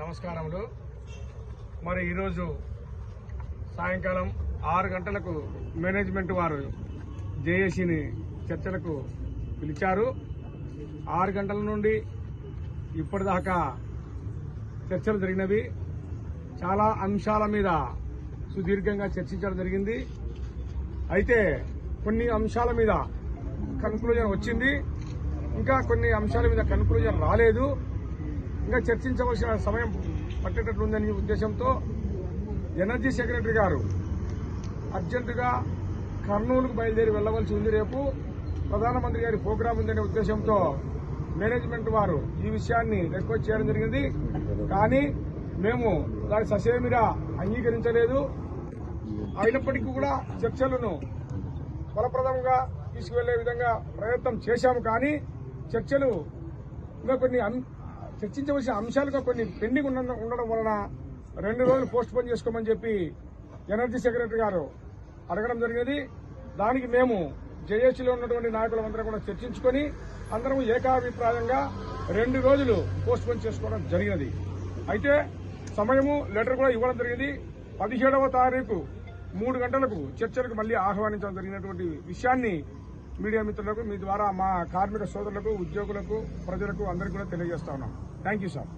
నమస్కారములు. మరి ఈరోజు సాయంకాలం ఆరు గంటలకు మేనేజ్మెంట్ వారు జేఏసీని చర్చలకు పిలిచారు. ఆరు గంటల నుండి ఇప్పటిదాకా చర్చలు జరిగినవి. చాలా అంశాల మీద సుదీర్ఘంగా చర్చించడం జరిగింది. అయితే కొన్ని అంశాల మీద కన్క్లూజన్ వచ్చింది. ఇంకా కొన్ని అంశాల మీద కన్క్లూజన్ రాలేదు. ఇంకా చర్చించవలసిన సమయం పట్టేటట్లుందనే ఉద్దేశంతో ఎనర్జీ సెక్రటరీ గారు అర్జెంటుగా కర్నూలుకు బయలుదేరి వెళ్ళవలసి ఉంది రేపు. ప్రధానమంత్రి గారి ప్రోగ్రాం ఉందనే ఉద్దేశంతో మేనేజ్మెంట్ వారు ఈ విషయాన్ని రిక్వెస్ట్ చేయడం జరిగింది. కానీ మేము దాని ససేమిరా అంగీకరించలేదు. అయినప్పటికీ కూడా చర్చలను ఫలప్రదంగా తీసుకువెళ్ళే విధంగా ప్రయత్నం చేశాము. కానీ చర్చలు ఇంకా కొన్ని అం- చర్చించవలసిన అంశాలుగా కొన్ని పెండింగ్ ఉండడం వలన రెండు రోజులు పోస్ట్ పోన్ చేసుకోమని చెప్పి ఎనర్జీ సెక్రటరీ గారు అడగడం జరిగింది. దానికి మేము జేఏసీలో ఉన్నటువంటి నాయకులందరం కూడా చర్చించుకొని అందరం ఏకాభిప్రాయంగా రెండు రోజులు పోస్ట్ పోన్ చేసుకోవడం జరిగినది. అయితే సమయము లెటర్ కూడా ఇవ్వడం జరిగింది. పదిహేడవ తారీఖు మూడు గంటలకు చర్చలకు మళ్ళీ ఆహ్వానించడం జరిగినటువంటి విషయాన్ని మీడియా మిత్రులకు మీ ద్వారా మా కార్మిక సోదరులకు ఉద్యోగులకు ప్రజలకు అందరికీ కూడా తెలియజేస్తా ఉన్నాం. Thank you sir